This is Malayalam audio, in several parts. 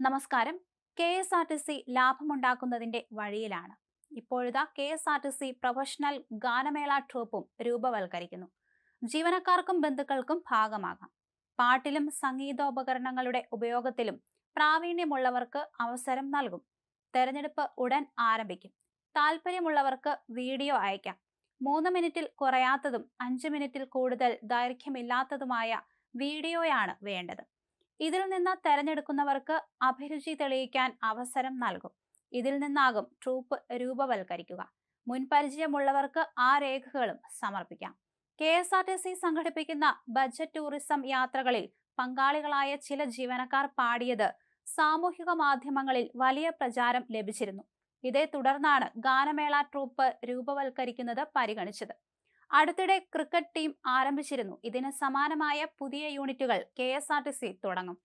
നമസ്കാരം. K S R T C ലാഭമുണ്ടാക്കുന്നതിന്റെ വഴിയിലാണ്. ഇപ്പോഴിതാ കെ എസ് ആർ ടി സി പ്രൊഫഷണൽ ഗാനമേള ട്രൂപ്പും രൂപവൽക്കരിക്കുന്നു. ജീവനക്കാർക്കും ബന്ധുക്കൾക്കും ഭാഗമാകാം. പാട്ടിലും സംഗീതോപകരണങ്ങളുടെ ഉപയോഗത്തിലും പ്രാവീണ്യമുള്ളവർക്ക് അവസരം നൽകും. തെരഞ്ഞെടുപ്പ് ഉടൻ ആരംഭിക്കും. താല്പര്യമുള്ളവർക്ക് വീഡിയോ അയക്കാം. മൂന്ന് മിനിറ്റിൽ കുറയാത്തതും അഞ്ച് മിനിറ്റിൽ കൂടുതൽ ദൈർഘ്യമില്ലാത്തതുമായ വീഡിയോയാണ് വേണ്ടത്. ഇതിൽ നിന്ന് തെരഞ്ഞെടുക്കുന്നവർക്ക് അഭിരുചി തെളിയിക്കാൻ അവസരം നൽകും. ഇതിൽ നിന്നാകും ട്രൂപ്പ് രൂപവൽക്കരിക്കുക. മുൻപരിചയമുള്ളവർക്ക് ആ രേഖകളും സമർപ്പിക്കാം. K S R T C സംഘടിപ്പിക്കുന്ന ബജറ്റ് ടൂറിസം യാത്രകളിൽ പങ്കാളികളായ ചില ജീവനക്കാർ പാടിയത് സാമൂഹിക മാധ്യമങ്ങളിൽ വലിയ പ്രചാരം ലഭിച്ചിരുന്നു. ഇതേ തുടർന്നാണ് ഗാനമേള ട്രൂപ്പ് രൂപവൽക്കരിക്കുന്നത് പരിഗണിച്ചത്. അടുത്തിടെ ക്രിക്കറ്റ് ടീം ആരംഭിച്ചിരുന്നു. ഇതിന് സമാനമായ പുതിയ യൂണിറ്റുകൾ K S R T C തുടങ്ങും.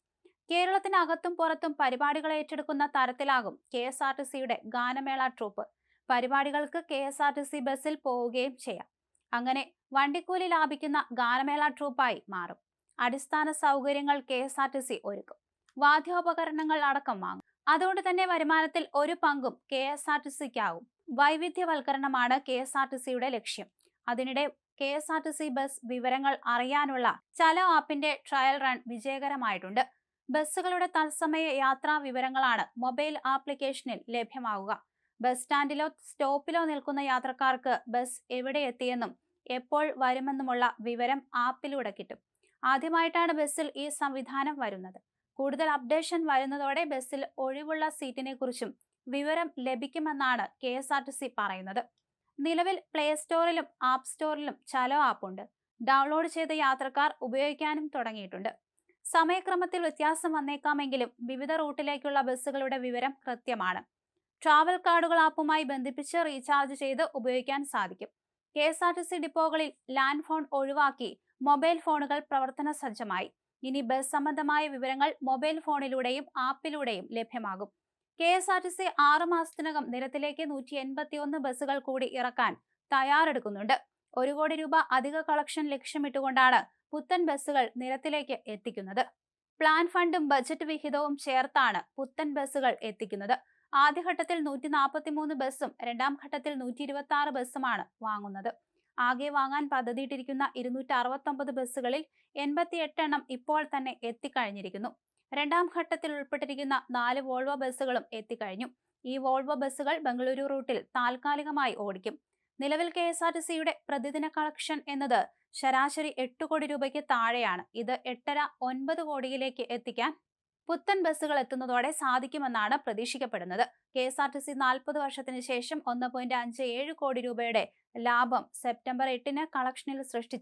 കേരളത്തിനകത്തും പുറത്തും പരിപാടികൾ ഏറ്റെടുക്കുന്ന തരത്തിലാകും കെ എസ് ആർ ടി സിയുടെ ഗാനമേള ട്രൂപ്പ്. പരിപാടികൾക്ക് K S R T C ബസ്സിൽ പോവുകയും ചെയ്യാം. അങ്ങനെ വണ്ടിക്കൂലി ലാഭിക്കുന്ന ഗാനമേള ട്രൂപ്പായി മാറും. അടിസ്ഥാന സൗകര്യങ്ങൾ K S R T C ഒരുക്കും. വാദ്യോപകരണങ്ങൾ അടക്കം വാങ്ങും. അതുകൊണ്ട് തന്നെ വരുമാനത്തിൽ ഒരു പങ്കും കെ എസ് ആർ ടി സിക്കാവും. വൈവിധ്യവൽക്കരണമാണ് കെ എസ് ആർ ടി സിയുടെ ലക്ഷ്യം. അതിനിടെ K S R T C bus വിവരങ്ങൾ അറിയാനുള്ള ചലോ ആപ്പിന്റെ ട്രയൽ റൺ വിജയകരമായിട്ടുണ്ട്. ബസ്സുകളുടെ തത്സമയ യാത്രാ വിവരങ്ങളാണ് മൊബൈൽ ആപ്ലിക്കേഷനിൽ ലഭ്യമാകുക ബസ് സ്റ്റാൻഡിലോ സ്റ്റോപ്പിലോ നിൽക്കുന്ന യാത്രക്കാർക്ക് ബസ് എവിടെ എത്തിയെന്നും എപ്പോൾ വരുമെന്നുമുള്ള വിവരം ആപ്പിലൂടെ കിട്ടും. ആദ്യമായിട്ടാണ് ബസ്സിൽ ഈ സംവിധാനം വരുന്നത്. കൂടുതൽ അപ്ഡേഷൻ വരുന്നതോടെ ബസ്സിൽ ഒഴിവുള്ള സീറ്റിനെ കുറിച്ചും വിവരം ലഭിക്കുമെന്നാണ് കെ പറയുന്നത്. നിലവിൽ പ്ലേ സ്റ്റോറിലും ആപ്പ് സ്റ്റോറിലും ചലോ ആപ്പ് ഉണ്ട്. ഡൗൺലോഡ് ചെയ്ത യാത്രക്കാർ ഉപയോഗിക്കാനും തുടങ്ങിയിട്ടുണ്ട്. സമയക്രമത്തിൽ വ്യത്യാസം വന്നേക്കാമെങ്കിലും വിവിധ റൂട്ടിലേക്കുള്ള ബസ്സുകളുടെ വിവരം കൃത്യമാണ്. ട്രാവൽ കാർഡുകൾ ആപ്പുമായി ബന്ധിപ്പിച്ച് റീചാർജ് ചെയ്ത് ഉപയോഗിക്കാൻ സാധിക്കും. K S R T C ഡിപ്പോകളിൽ land phone ഒഴിവാക്കി മൊബൈൽ ഫോണുകൾ പ്രവർത്തന സജ്ജമായി. ഇനി ബസ് സംബന്ധമായ വിവരങ്ങൾ മൊബൈൽ ഫോണിലൂടെയും ആപ്പിലൂടെയും ലഭ്യമാകും. K S R T C ആറു മാസത്തിനകം നിരത്തിലേക്ക് നൂറ്റി എൺപത്തി ഒന്ന് ബസ്സുകൾ കൂടി ഇറക്കാൻ തയ്യാറെടുക്കുന്നുണ്ട്. ഒരു കോടി രൂപ അധിക കളക്ഷൻ ലക്ഷ്യമിട്ടുകൊണ്ടാണ് പുത്തൻ ബസ്സുകൾ നിരത്തിലേക്ക് എത്തിക്കുന്നത്. പ്ലാൻ ഫണ്ടും ബജറ്റ് വിഹിതവും ചേർത്താണ് പുത്തൻ ബസ്സുകൾ എത്തിക്കുന്നത്. ആദ്യഘട്ടത്തിൽ നൂറ്റി നാൽപ്പത്തി മൂന്ന് ബസ്സും രണ്ടാം ഘട്ടത്തിൽ നൂറ്റി ഇരുപത്തി ആറ് ബസ്സുമാണ് വാങ്ങുന്നത്. ആകെ വാങ്ങാൻ പദ്ധതിയിട്ടിരിക്കുന്ന ഇരുന്നൂറ്റി അറുപത്തൊമ്പത് ബസ്സുകളിൽ എൺപത്തി എട്ടെണ്ണം ഇപ്പോൾ തന്നെ എത്തിക്കഴിഞ്ഞിരിക്കുന്നു. രണ്ടാം ഘട്ടത്തിൽ ഉൾപ്പെട്ടിരിക്കുന്ന നാല് വോൾവോ ബസ്സുകളും എത്തിക്കഴിഞ്ഞു. ഈ വോൾവോ ബസ്സുകൾ ബംഗളൂരു റൂട്ടിൽ താൽക്കാലികമായി ഓടിക്കും. നിലവിൽ കെ എസ് ആർ ടി സിയുടെ പ്രതിദിന കളക്ഷൻ എന്നത് ശരാശരി എട്ട് കോടി രൂപയ്ക്ക് താഴെയാണ്. ഇത് എട്ടര ഒൻപത് കോടിയിലേക്ക് എത്തിക്കാൻ പുത്തൻ ബസ്സുകൾ എത്തുന്നതോടെ സാധിക്കുമെന്നാണ് പ്രതീക്ഷിക്കപ്പെടുന്നത്. K S R T C നാൽപ്പത് വർഷത്തിന് ശേഷം ഒന്ന് പോയിന്റ് അഞ്ച് ഏഴ് കോടി രൂപയുടെ ലാഭം സെപ്റ്റംബർ എട്ടിന് കളക്ഷനിൽ സൃഷ്ടിച്ചിരുന്നു.